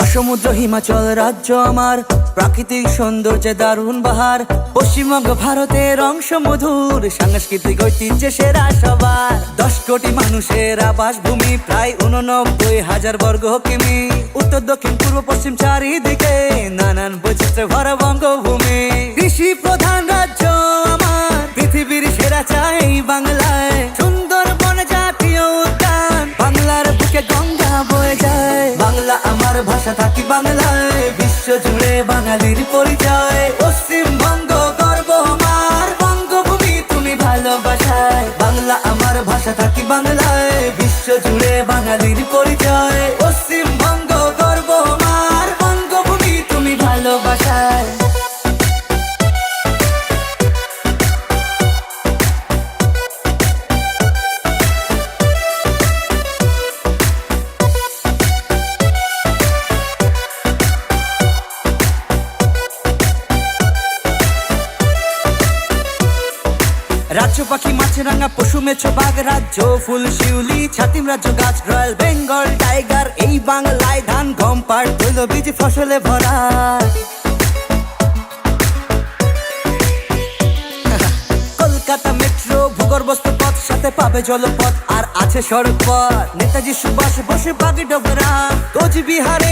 সমুদ্র হিমাচল রাজ্য আমার, প্রাকৃতিক সৌন্দর্যে দারুণ বাহার। পশ্চিমবঙ্গ ভারতের অংশ মধুর, সাংস্কৃতিক ঐতিহ্যে সেরা সবার। দশ কোটি মানুষের আবাস ভূমি প্রায় উননব্বই হাজার বর্গ কিমি। উত্তর, দক্ষিণ, পূর্ব, পশ্চিম চারিদিকে নানান বৈচিত্র্য ভরা বঙ্গভূমি। কৃষি প্রধান আমার ভাষা থাকি বাংলায়, বিশ্ব জুড়ে বাঙালির পরিচয়। পশ্চিমবঙ্গ গর্ব আমার, বঙ্গভূমি তুমি ভালোবাসায়। বাংলা আমার ভাষা থাকি বাংলায়, বিশ্ব জুড়ে বাঙালির পরিচয়। রাজ্য পাখি মাছে রাঙা পশু, মেছো, বাঘ রাজ্য, ফুল, শিউলি, ছাতিম রাজ্য, গাছ, রয়্যাল বেঙ্গল, টাইগার, এই বাংলায় ধান, গম, পাট, তৈল, বীজ, ফসলে ভরা। কলকাতা মেট্রো, ভূগর্ভস্থ পথ, সাথে পাবে জলপথ, আর আছে সড়ক পথ নেতাজি সুভাষ বসে বাগে ডোবরা কোচবিহারে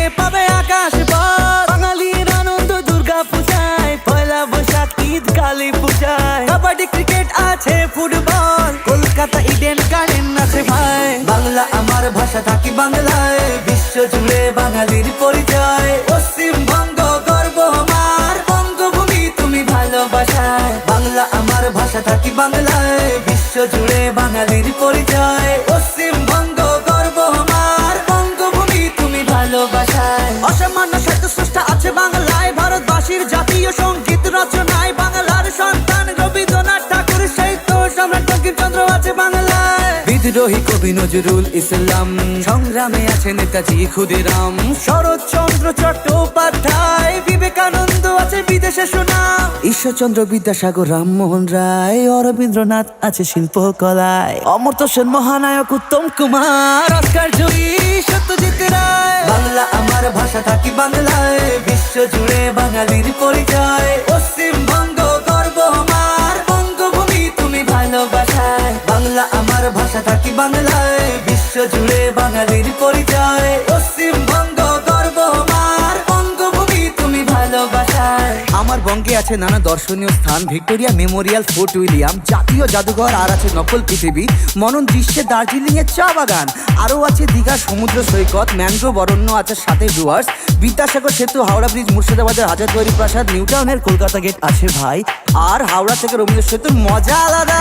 ভালোবাসায়। বাংলা আমার ভাষা থাকি বাংলায়? বিশ্ব জুড়ে বাঙালির পরিচয়। পশ্চিমবঙ্গ গর্ব আমার। বঙ্গভূমি তুমি ভালোবাসায়। অসামান্য সাহিত্য স্রষ্টা আছে বাংলায়। ভারতবাসীর জাতীয় সংগীত রচনায় বাংলার সন্তান রবীন্দ্রনাথ ঠাকুর সাহিত্য সম্রাট বঙ্কিমচন্দ্র আছে বাংলায়। বিদ্রোহী কবি নজরুল ইসলাম, সংগ্রামে আছে নেতাজি ক্ষুদিরাম। শরৎচন্দ্র চট্টোপাধ্যায়, বিবেকানন্দ শোনা। ঈশ্বরচন্দ্র বিদ্যাসাগর রামমোহন রায় অরবীন্দ্রনাথ আছে শিল্পকলায় অমর্ত্য সেন মহানায়ক উত্তম কুমার। অস্কার জয়ী সত্যজিৎ রায়। বাংলা আমার ভাষা থাকি বাংলায় বিশ্ব জুড়ে বাঙালির পরিচয়। পশ্চিমবঙ্গ গর্ব আমার। বঙ্গভূমি তুমি ভালোবাসায়। বাংলা আমার ভাষা থাকি বাংলায় বিশ্ব জুড়ে বাঙালির পরিচয়। আমার বঙ্গে আছে নানা দর্শনীয় স্থান। Victoria Memorial Fort William. জাতীয় জাদুঘর আর আছে নকল পৃথিবী। মনন দৃশ্যে দার্জিলিং এর চা বাগান। আরও আছে দীঘা সমুদ্র সৈকত, ম্যানগ্রোভ অরণ্য আছে সাথে ডুয়ার্স। বিদ্যাসাগর সেতু, হাওড়া ব্রিজ, মুর্শিদাবাদের হাজারদুয়ারি প্রাসাদ নিউ টাউনের কলকাতা গেট আছে ভাই। আর হাওড়া থেকে রবীন্দ্র সেতুর মজা আলাদা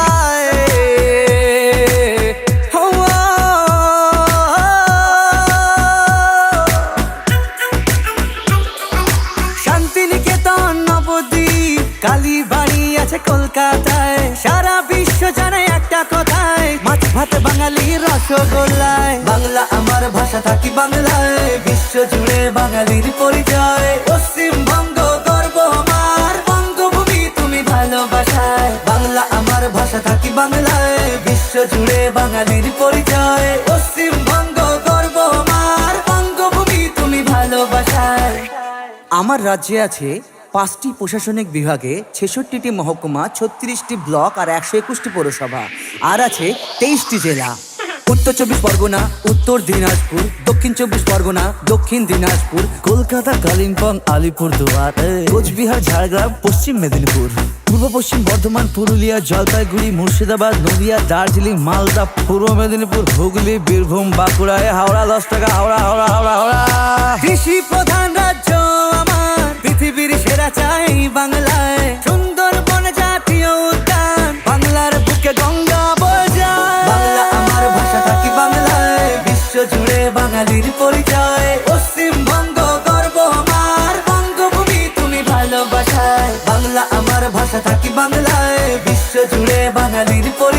নবদ্বীপ কালীবাড়ি আছে কলকাতায়, সারা বিশ্ব জানে একটা কথায়, মাছ ভাত বাঙালি রসগোল্লায়। বাংলা আমার ভাষা থাকি বাংলায়, বিশ্ব জুড়ে বাঙালির পরিচয়। পশ্চিমবঙ্গ গর্ব আমার, বঙ্গভূমি তুমি ভালোবাসায়। বাংলা আমার ভাষা থাকি বাংলায়, বিশ্ব জুড়ে বাঙালির পরিচয়। পশ্চিমবঙ্গ গর্ব আমার, বঙ্গভূমি তুমি ভালোবাসায়। আমার রাজ্যে আছে পাঁচটি প্রশাসনিক বিভাগে ছেষট্টিটি মহকুমা, ছত্রিশটি ব্লক আর একশো একুশটি পৌরসভা। আর আছে তেইশটি জেলা। উত্তর চব্বিশ পরগনা, উত্তর দিনাজপুর, দক্ষিণ চব্বিশ পরগনা, দক্ষিণ দিনাজপুর, কলকাতা, কালিম্পং আলিপুর দুয়ার কোচবিহার, ঝাড়গ্রাম, পশ্চিম মেদিনীপুর। পূর্ব পশ্চিম বর্ধমান, পুরুলিয়া, জলপাইগুড়ি, মুর্শিদাবাদ, নদিয়া, দার্জিলিং, মালদা, পূর্ব মেদিনীপুর, হুগলি, বীরভূম বাঁকুড়ায় হাওড়া, দশ টাকা, হাওড়া হাওড়া হাওড়া হাওড়া। কৃষি প্রধান রাজ্য। চাই বাংলায়। সুন্দর বন জাতীয় উদ্যান। বাংলার বুকে গঙ্গা বয়ে যায় বাংলা আমার ভাষা থাকি বাংলায়? বিশ্ব জুড়ে বাঙালির পরিচয়। পশ্চিমবঙ্গ গর্ব আমার। বঙ্গভূমি তুমি ভালোবাসায়। বাংলা আমার ভাষা থাকি বাংলায়? বিশ্ব জুড়ে বাঙালির পরিচয়